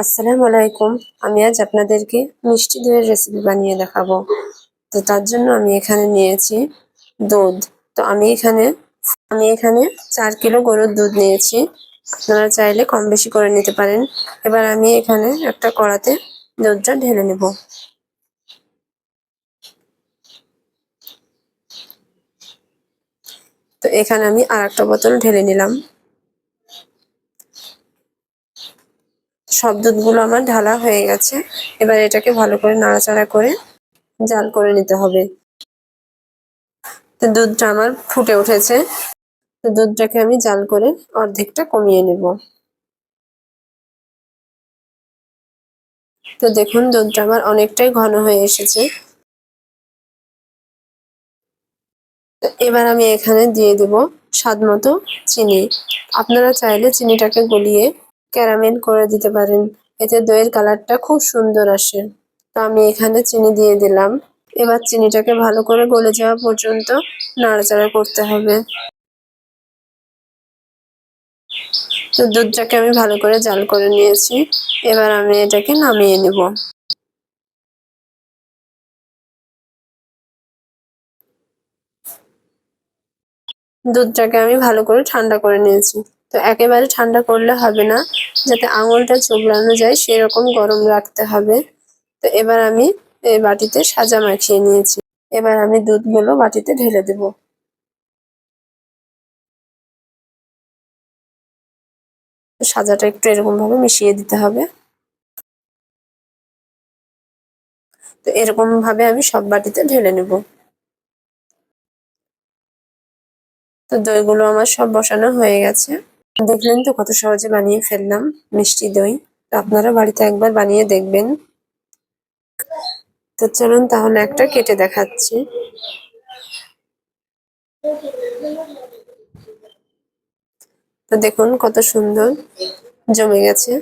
আসসালামু আলাইকুম। আমি আজ আপনাদেরকে মিষ্টি দইয়ের রেসিপি বানিয়ে দেখাবো। তো তার জন্য আমি এখানে নিয়েছি দুধ। তো আমি এখানে আমি এখানে চার কিলো গরুর দুধ নিয়েছি। আপনারা চাইলে কম বেশি করে নিতে পারেন। এবার আমি এখানে একটা কড়াতে দুধটা ঢেলে নেব। তো এখানে আমি আর একটা বোতল ঢেলে নিলাম। সব দুধগুলো আমার ঢালা হয়ে গেছে। এবার এটাকে ভালো করে নাড়াচাড়া করে জাল করে নিতে হবে। তো দুধটা আমার ফুটে উঠেছে। তো দুধটাকে আমি জাল করে অর্ধেকটা কমিয়ে নেব। তো দেখুন, দুধটা আমার অনেকটাই ঘন হয়ে এসেছে। এবার আমি এখানে দিয়ে দেব স্বাদ মতো চিনি। আপনারা চাইলে চিনিটাকে গলিয়ে ক্যারামেল করে দিতে পারেন। এতে দইয়ের কালারটা খুব সুন্দর আসে। তো আমি এখানে চিনি দিয়ে দিলাম। এবার চিনিটাকে ভালো করে গলে যাওয়া পর্যন্ত নাড়াচাড়া করতে হবে। তো দুধটাকে আমি ভালো করে জাল করে নিয়েছি। এবার আমি এটাকে নামিয়ে নেব। দুধটাকে আমি ভালো করে ঠান্ডা করে নিয়েছি। তো একেবারে ঠান্ডা করলে হবে না, যাতে আঙুলটা চোবড়ানো যায়, সেরকম গরম রাখতে হবে। তো এবার আমি এই বাটিতে সাজা মাখিয়ে নিয়েছি। এবার আমি দুধগুলো বাটিতে ঢেলে দেব। সাজাটা একটু এরকম ভাবে মিশিয়ে দিতে হবে। তো এরকম ভাবে আমি সব বাটিতে ঢেলে নেব। তো দইগুলো আমার সব বসানো হয়ে গেছে। দেখলেন তো কত সহজে বানিয়ে ফেললাম মিষ্টি দই। আপনারা বাড়িতে একবার বানিয়ে দেখবেন। তো চলুন তাহলে একটা কেটে দেখাচ্ছি। তো দেখুন কত সুন্দর জমে গেছে।